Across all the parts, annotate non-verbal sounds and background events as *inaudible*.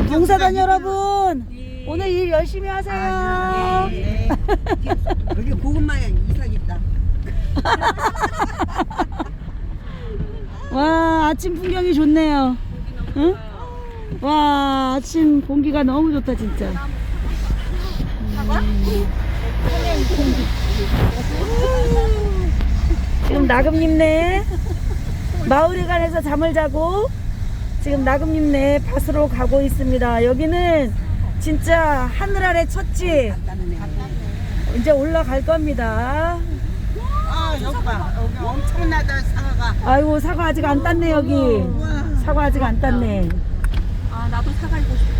자, 봉사단 여러분. 오늘 일 열심히 하세요. 네. 여기 고구마야 이상 있다. *laughs* 와, 아침 풍경이 좋네요. 응? 와, 아침 공기가 너무 좋다, 진짜. 음. 지금 나금님네 마을에 관해서 잠을 자고 지금 나금님네 밭으로 가고 있습니다. 여기는 진짜 하늘 아래 첫집. 이제 올라갈 겁니다. 아 여기 봐. 여기 엄청나다 사과가. 아이고 사과 아직 안 땄네 여기. 사과 아직 안 땄네. 아 나도 사과 입고 싶어.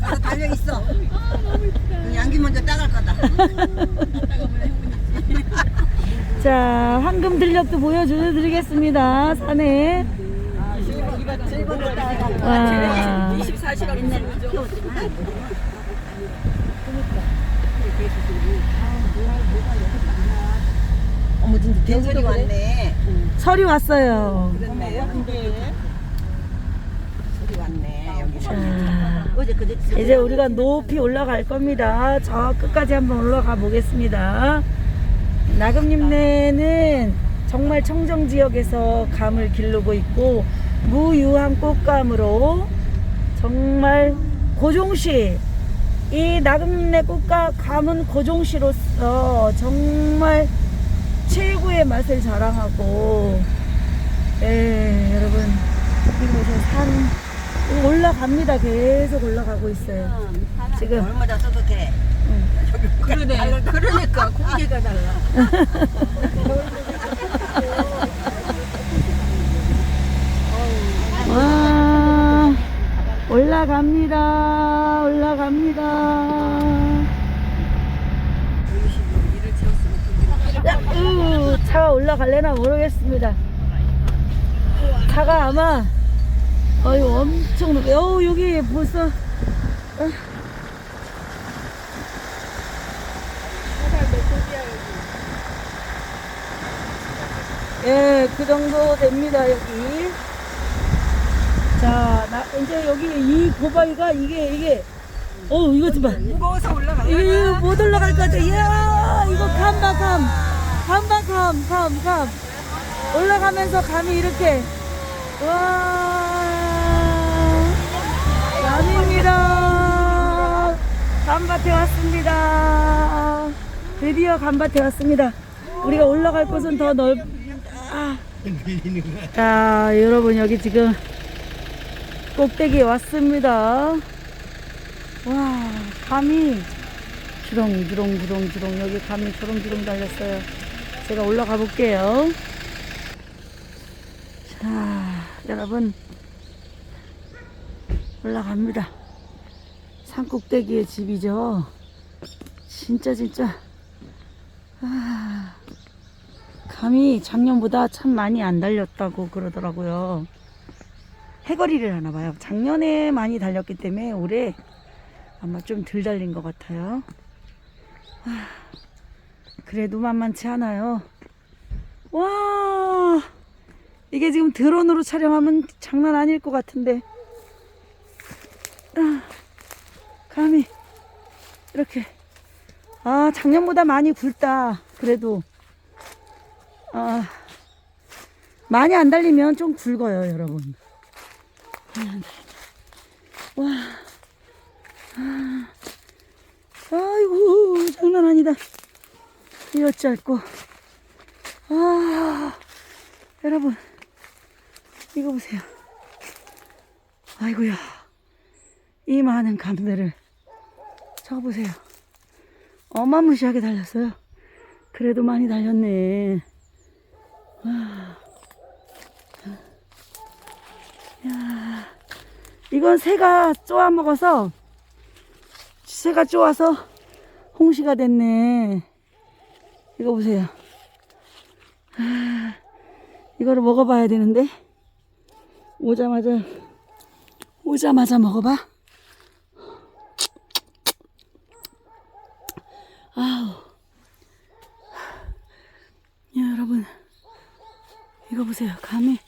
가서 달려 있어. 양기 먼저 따갈 거다. *laughs* 자 황금 들녘도 보여드리겠습니다. 산에. 와. 24시간 어머 진짜 대설이 왔네. 설이 왔어요. 그렇네. 소리 왔네 여기. 자, 어제 그제 이제 우리가 높이 올라갈 겁니다. 저 끝까지 한번 올라가 보겠습니다. 나금님네는 정말 청정 지역에서 감을 기르고 있고 무유한 꽃감으로 정말 고종시 이 나금님네 꽃과 감은 고종시로서 정말 최고의 맛을 자랑하고 예 여러분 이곳에 산 올라갑니다 계속 올라가고 있어요 지금 얼마나 써도 돼. 그러네. 그러니까 공기가 달라. *laughs* 와 올라갑니다 올라갑니다 야, 으, 차가 올라갈래나 모르겠습니다 차가 아마 어이 엄청 높 어, 여기 벌써 어. 예, 그 정도 됩니다, 여기. 자, 나, 이제 여기 이 고바위가 이게, 이게, 어, 이거 좀 봐. 무거워서 올라가. 이거 못 올라갈 것 같아. 이야, 이거 감봐, 감. 감봐, 감, 감, 감. 올라가면서 감이 이렇게. 와, 감입니다. 감밭에 왔습니다. 드디어 감밭에 왔습니다. 우리가 올라갈 곳은 더 넓, 아. 자, 여러분, 여기 지금 꼭대기에 왔습니다. 와, 감이 주렁, 주렁, 주렁, 주렁. 여기 감이 주렁주렁 달렸어요. 제가 올라가 볼게요. 자, 여러분. 올라갑니다. 산 꼭대기의 집이죠. 진짜, 진짜. 아, 감이 작년보다 참 많이 안 달렸다고 그러더라고요. 해거리를 하나 봐요. 작년에 많이 달렸기 때문에 올해 아마 좀 덜 달린 것 같아요. 아, 그래도 만만치 않아요. 와, 이게 지금 드론으로 촬영하면 장난 아닐 것 같은데. 아, 감이 이렇게. 아, 작년보다 많이 굵다. 그래도. 아, 많이 안 달리면 좀 굵어요, 여러분. 와. 아이고 장난 아니다 이어 짧고. 아 여러분 이거 보세요. 아이고야. 이 많은 감들을 저거 보세요. 어마무시하게 달렸어요. 그래도 많이 달렸네. 와. 야, 이건 새가 쪼아 먹어서 새가 쪼아서 홍시가 됐네. 이거 보세요. 아, 이거를 먹어봐야 되는데. 오자마자, 오자마자 먹어봐. 아우. 여러분, 이거 보세요. 감이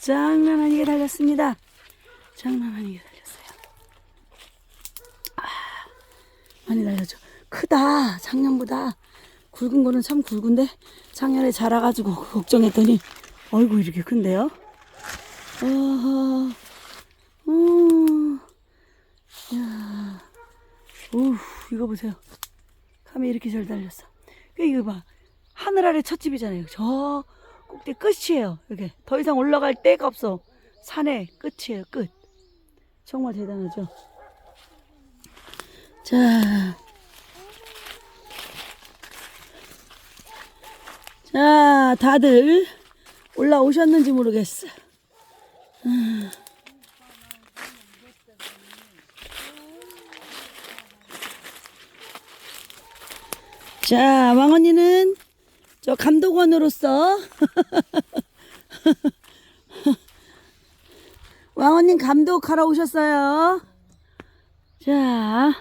장난 아니게 달렸습니다. 장난 아니게 달렸어요. 아, 많이 달렸죠. 크다. 작년보다. 굵은 거는 참 굵은데 작년에 자라가지고 걱정했더니 어이구 이렇게 큰데요. 어허. 음. 야. 우 이거 보세요. 감이 이렇게 잘 달렸어. 그 이거 봐. 하늘 아래 찻집이잖아요. 저 꼭대 끝이에요. 이렇게 더 이상 올라갈 데가 없어. 산의 끝이에요. 끝. 정말 대단하죠. 자. 자, 다들 올라오셨는지 모르겠어. 음. 자, 왕언니는 저 감독원으로서 *laughs* 왕언님 감독하러 오셨어요. 자,